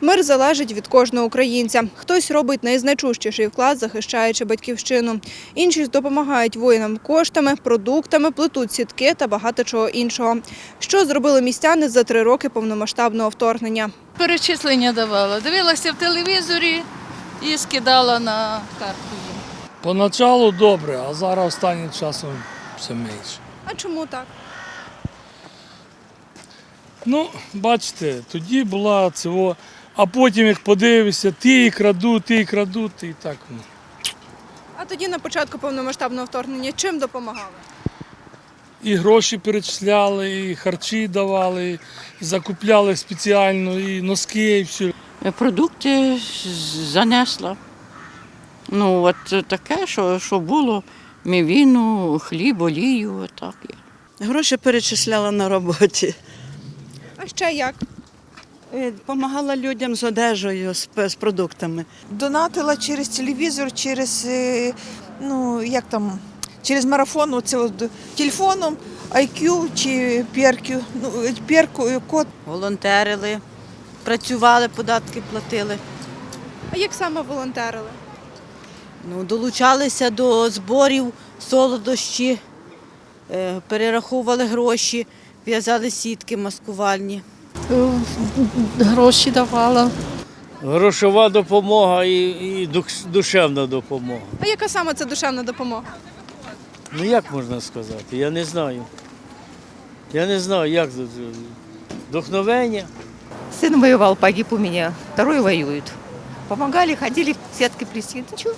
Мир залежить від кожного українця. Хтось робить найзначущіший вклад, захищаючи батьківщину. Інші допомагають воїнам коштами, продуктами, плетуть сітки та багато чого іншого. Що зробили містяни за три роки повномасштабного вторгнення? Перечислення давала. Дивилася в телевізорі і скидала на карту. Поначалу добре, а зараз останнім часом все менше. А чому так? Ну, бачите, тоді була цього, а потім як подивишся, ті і крадуть, ті і крадуть, і так. А тоді на початку повномасштабного вторгнення чим допомагали? І гроші перечисляли, і харчі давали, і закупляли спеціально, і носки, і все. Продукти занесла. Ну, от таке, що, що було, мівіну, хліб, олію, отак. є. Гроші перечисляла на роботі. А ще як? Е, Помагала людям з одежею, з, з продуктами. донатила через телевізор, через е, ну як там, через марафон, оце от, телефоном, IQ чи перкю, ну е, код. волонтерили, працювали, податки платили. А як саме волонтерили? Ну, долучалися до зборів солодощі, е, перераховували гроші, в'язали сітки маскувальні. Гроші давала. Грошова допомога і, і душевна допомога. А яка саме це душевна допомога? Ну як можна сказати? Я не знаю. Я не знаю, як тут. е, Вдохновення. Сын воевал, погиб у меня. Второй воюет. Помогали, ходили в сетки плести. Ничего,